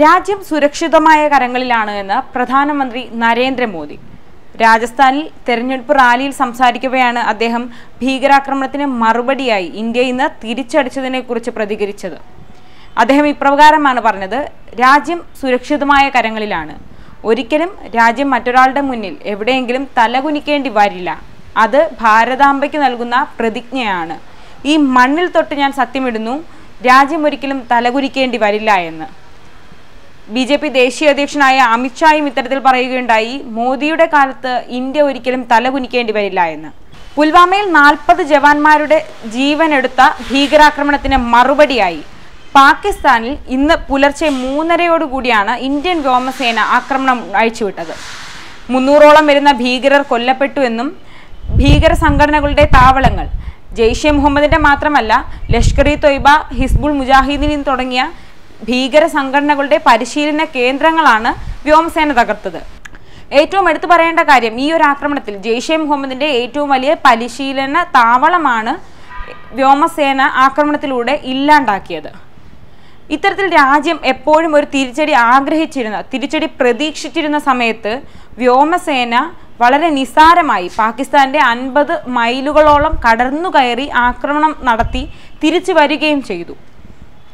രാജ്യം സുരക്ഷിതമായ കരങ്ങളിലാണ് എന്ന് പ്രധാനമന്ത്രി നരേന്ദ്രമോദി. രാജസ്ഥാനിൽ തെരഞ്ഞെടുപ്പ് റാലിയിൽ സംസാരിക്കവെയാണ് അദ്ദേഹം ഭീകരാക്രമണത്തിന് മറുപടിയായി ഇന്ത്യ ഇന്ന് തിരിച്ചടിച്ചതിനെക്കുറിച്ച് പ്രതികരിച്ചത്. അദ്ദേഹം ഇപ്രകാരമാണ് പറഞ്ഞത് രാജ്യം സുരക്ഷിതമായ കരങ്ങളിലാണ്. ഒരിക്കലും രാജ്യം മറ്റൊരാളുടെ മുന്നിൽ എവിടെയെങ്കിലും തലകുനിക്കേണ്ടി വരില്ല. അത് ഭാരതാംബയ്ക്ക് നൽകുന്ന പ്രതിജ്ഞയാണ്. ഈ മണ്ണിൽ തൊട്ട് ഞാൻ സത്യമിടുന്നു രാജ്യം ഒരിക്കലും തലകുനിക്കേണ്ടി വരില്ല എന്ന്. ബി ജെ പി ദേശീയ അധ്യക്ഷനായ അമിത്ഷായും ഇത്തരത്തിൽ പറയുകയുണ്ടായി മോദിയുടെ കാലത്ത് ഇന്ത്യ ഒരിക്കലും തലകുനിക്കേണ്ടി വരില്ല എന്ന്. പുൽവാമയിൽ നാൽപ്പത് ജവാന്മാരുടെ ജീവനെടുത്ത ഭീകരാക്രമണത്തിന് മറുപടിയായി. പാകിസ്ഥാനിൽ ഇന്ന് പുലർച്ചെ മൂന്നരയോടുകൂടിയാണ് ഇന്ത്യൻ വ്യോമസേന ആക്രമണം അയച്ചുവിട്ടത് മുന്നൂറോളം വരുന്ന ഭീകരർ കൊല്ലപ്പെട്ടുവെന്നും ഭീകര സംഘടനകളുടെ താവളങ്ങൾ ജെയ്ഷെ മുഹമ്മദിന്റെ മാത്രമല്ല ലഷ്കർ ഇ തൊയ്ബ ഹിസ്ബുൾ മുജാഹിദീൻ തുടങ്ങിയ ഭീകര സംഘടനകളുടെ പരിശീലന കേന്ദ്രങ്ങളാണ് വ്യോമസേന തകർത്തത്. ഏറ്റവും എടുത്തു പറയേണ്ട കാര്യം ഈ ഒരു ആക്രമണത്തിൽ ജെയ്ഷെ മുഹമ്മദിന്റെ ഏറ്റവും വലിയ പരിശീലന താവളമാണ് വ്യോമസേന ആക്രമണത്തിലൂടെ ഇല്ലാണ്ടാക്കിയത്. ഇത്തരത്തിൽ രാജ്യം എപ്പോഴും ഒരു തിരിച്ചടി ആഗ്രഹിച്ചിരുന്ന തിരിച്ചടി പ്രതീക്ഷിച്ചിരുന്ന സമയത്ത് വ്യോമസേന വളരെ നിസ്സാരമായി പാകിസ്ഥാന്റെ അൻപത് മൈലുകളോളം കടന്നു കയറി ആക്രമണം നടത്തി തിരിച്ചു വരികയും ചെയ്തു.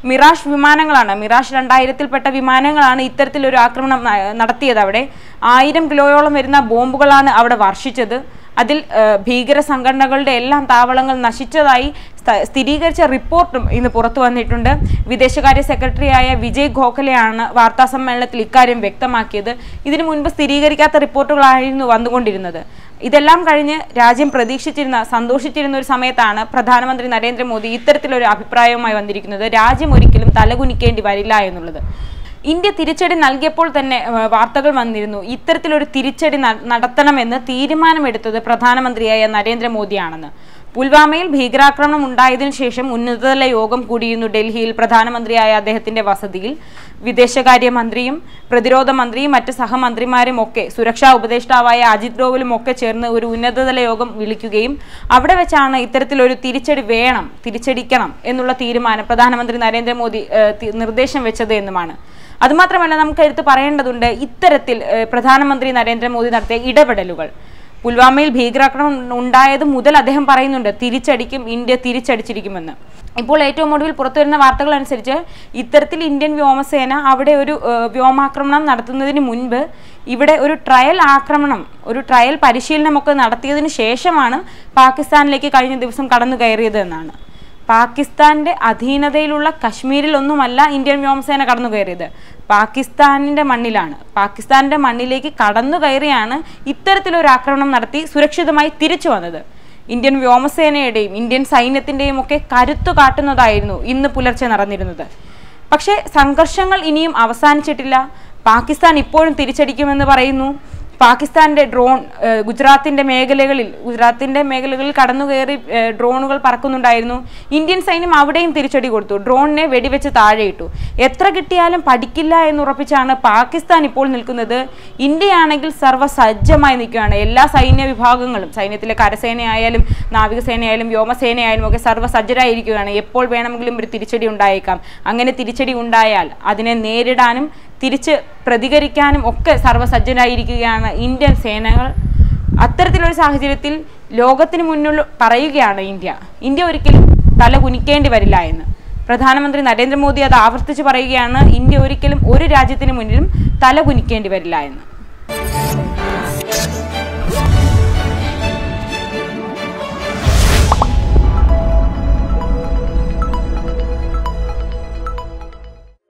മിറാഷ് വിമാനങ്ങളാണ്. മിറാഷ് രണ്ടായിരത്തിൽപ്പെട്ട വിമാനങ്ങളാണ് ഇത്തരത്തിലൊരു ആക്രമണം നടത്തിയത് അവിടെ. ആയിരം കിലോയോളം വരുന്ന ബോംബുകളാണ് അവിടെ വർഷിച്ചത്. അതിൽ ഭീകര സംഘടനകളുടെ എല്ലാം താവളങ്ങൾ നശിച്ചതായി സ്ഥിരീകരിച്ച റിപ്പോർട്ടും ഇന്ന് പുറത്തു വന്നിട്ടുണ്ട്. വിദേശകാര്യ സെക്രട്ടറിയായ വിജയ് ഗോഖലെയാണ് വാർത്താ സമ്മേളനത്തിൽ ഇക്കാര്യം വ്യക്തമാക്കിയത്. ഇതിനു മുൻപ് സ്ഥിരീകരിക്കാത്ത റിപ്പോർട്ടുകളായിരുന്നു വന്നുകൊണ്ടിരുന്നത്. ഇതെല്ലാം കഴിഞ്ഞ് രാജ്യം പ്രതീക്ഷിച്ചിരുന്ന സന്തോഷിച്ചിരുന്ന ഒരു സമയത്താണ് പ്രധാനമന്ത്രി നരേന്ദ്രമോദി ഇത്തരത്തിലൊരു അഭിപ്രായവുമായി വന്നിരിക്കുന്നത്. രാജ്യം ഒരിക്കലും തലകുനിക്കേണ്ടി വരില്ല എന്നുള്ളത്. ഇന്ത്യ തിരിച്ചടി നൽകിയപ്പോൾ തന്നെ വാർത്തകൾ വന്നിരുന്നു. ഇത്തരത്തിലൊരു തിരിച്ചടി നടത്തണമെന്ന് തീരുമാനമെടുത്തത് പ്രധാനമന്ത്രിയായ നരേന്ദ്രമോദിയാണെന്ന്. പുൽവാമയിൽ ഭീകരാക്രമണം ഉണ്ടായതിനു ശേഷം ഉന്നതതല യോഗം കൂടിയിരുന്നു ഡൽഹിയിൽ പ്രധാനമന്ത്രിയായ അദ്ദേഹത്തിന്റെ വസതിയിൽ. വിദേശകാര്യമന്ത്രിയും പ്രതിരോധ മന്ത്രിയും മറ്റ് സഹമന്ത്രിമാരും ഒക്കെ സുരക്ഷാ ഉപദേഷ്ടാവായ അജിത് ഡോവലും ഒക്കെ ചേർന്ന് ഒരു ഉന്നതതല യോഗം വിളിക്കുകയും അവിടെ വെച്ചാണ് ഇത്തരത്തിലൊരു തിരിച്ചടി വേണം തിരിച്ചടിക്കണം എന്നുള്ള തീരുമാനം പ്രധാനമന്ത്രി നരേന്ദ്രമോദി നിർദ്ദേശം വെച്ചത് എന്നുമാണ്. അതുമാത്രമല്ല നമുക്ക് എടുത്ത് പറയേണ്ടതുണ്ട് ഇത്തരത്തിൽ പ്രധാനമന്ത്രി നരേന്ദ്രമോദി നടത്തിയ ഇടപെടലുകൾ. പുൽവാമയിൽ ഭീകരാക്രമണം ഉണ്ടായത് മുതൽ അദ്ദേഹം പറയുന്നുണ്ട് തിരിച്ചടിക്കും ഇന്ത്യ തിരിച്ചടിച്ചിരിക്കുമെന്ന്. ഇപ്പോൾ ഏറ്റവും ഒടുവിൽ പുറത്തുവരുന്ന വാർത്തകൾ അനുസരിച്ച് ഇത്തരത്തിൽ ഇന്ത്യൻ വ്യോമസേന അവിടെ ഒരു വ്യോമാക്രമണം നടത്തുന്നതിന് മുൻപ് ഇവിടെ ഒരു ട്രയൽ ആക്രമണം ഒരു ട്രയൽ പരിശീലനമൊക്കെ നടത്തിയതിനു ശേഷമാണ് പാകിസ്ഥാനിലേക്ക് കഴിഞ്ഞ ദിവസം കടന്നു കയറിയത് എന്നാണ്. പാകിസ്ഥാന്റെ അധീനതയിലുള്ള കശ്മീരിൽ ഒന്നുമല്ല ഇന്ത്യൻ വ്യോമസേന കടന്നു കയറിയത് പാകിസ്ഥാനിന്റെ മണ്ണിലാണ്. പാകിസ്ഥാന്റെ മണ്ണിലേക്ക് കടന്നു കയറിയാണ് ഇത്തരത്തിലൊരു ആക്രമണം നടത്തി സുരക്ഷിതമായി തിരിച്ചു വന്നത്. ഇന്ത്യൻ വ്യോമസേനയുടെയും ഇന്ത്യൻ സൈന്യത്തിന്റെയും ഒക്കെ കരുത്തു കാട്ടുന്നതായിരുന്നു ഇന്ന് പുലർച്ചെ നടന്നിരുന്നത്. പക്ഷേ സംഘർഷങ്ങൾ ഇനിയും അവസാനിച്ചിട്ടില്ല. പാകിസ്ഥാൻ ഇപ്പോഴും തിരിച്ചടിക്കുമെന്ന് പറയുന്നു. പാകിസ്ഥാന്റെ ഡ്രോൺ ഗുജറാത്തിന്റെ മേഖലകളിൽ ഗുജറാത്തിന്റെ മേഖലകളിൽ കടന്നു കയറി ഡ്രോണുകൾ പറക്കുന്നുണ്ടായിരുന്നു. ഇന്ത്യൻ സൈന്യം അവിടെയും തിരിച്ചടി കൊടുത്തു. ഡ്രോണിനെ വെടിവെച്ച് താഴെയിട്ടു. എത്ര കിട്ടിയാലും പഠിക്കില്ല എന്നുറപ്പിച്ചാണ് പാകിസ്ഥാൻ ഇപ്പോൾ നിൽക്കുന്നത്. ഇന്ത്യയാണെങ്കിൽ സർവസജ്ജമായി നിൽക്കുകയാണ്. എല്ലാ സൈന്യ വിഭാഗങ്ങളും സൈന്യത്തിലെ കരസേനയായാലും നാവികസേനയായാലും വ്യോമസേനയായാലും ഒക്കെ സർവസജ്ജരായിരിക്കുകയാണ്. എപ്പോൾ വേണമെങ്കിലും ഒരു തിരിച്ചടി ഉണ്ടായേക്കാം. അങ്ങനെ തിരിച്ചടി ഉണ്ടായാൽ അതിനെ നേരിടാനും തിരിച്ച് പ്രതികരിക്കാനും ഒക്കെ സർവസജ്ജരായിരിക്കുകയാണ് ഇന്ത്യൻ സേനകൾ. അത്തരത്തിലൊരു സാഹചര്യത്തിൽ ലോകത്തിന് മുന്നിൽ പറയുകയാണ് ഇന്ത്യ. ഇന്ത്യ ഒരിക്കലും തല കുനിക്കേണ്ടി വരില്ല എന്ന്. പ്രധാനമന്ത്രി നരേന്ദ്രമോദി അത് ആവർത്തിച്ച് പറയുകയാണ് ഇന്ത്യ ഒരിക്കലും ഒരു രാജ്യത്തിന് മുന്നിലും തല കുനിക്കേണ്ടി വരില്ല എന്ന്.